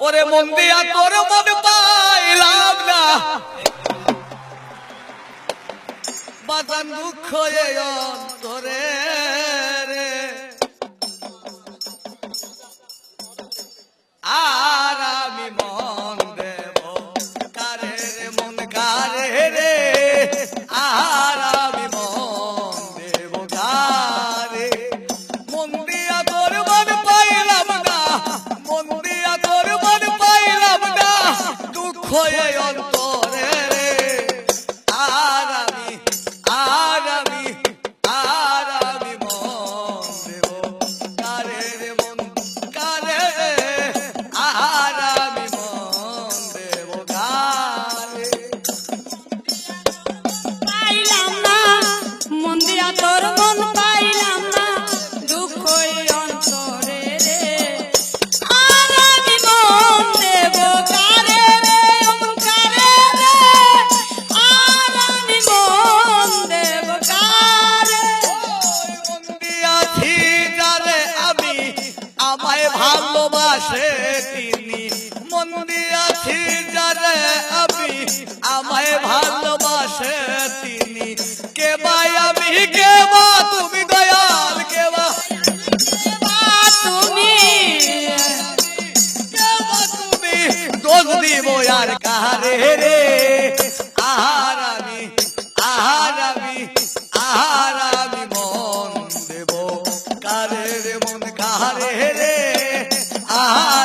ওরে মন দিয়া তোর মন পাইলাম না। বাজান দুঃখ তোরে ভালোবাসে তিনি। মন দিয়াছি যারে আমি, আমায় ভালোবাসে তিনি। কে ভাই আমি কে বা তুমি দয়াল কে বা তুমি কে বা তুমি দোষ দিব আর কাহারে রে। আহার আমি, আহার মন দেব। কারের মন কাহারে রে। ah.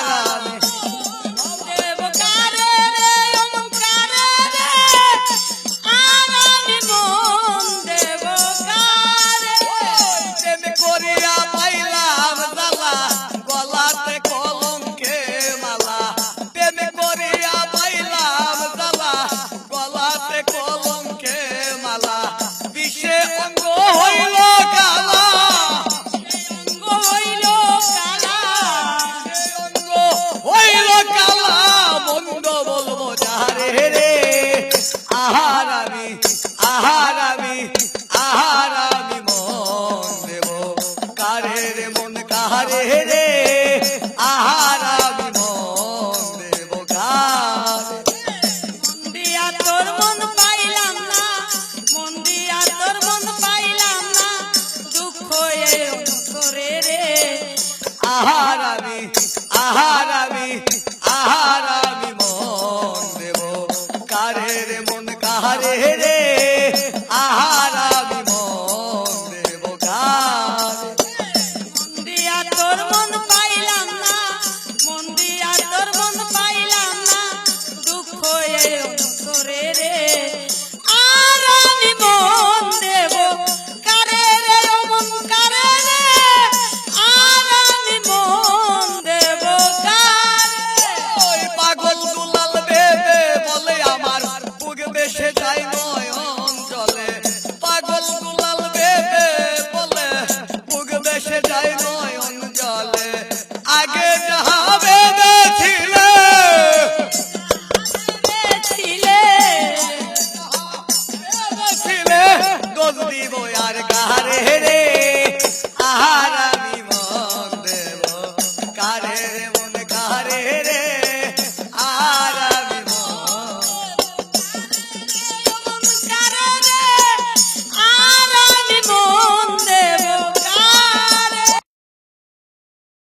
हरे रे सरकार है।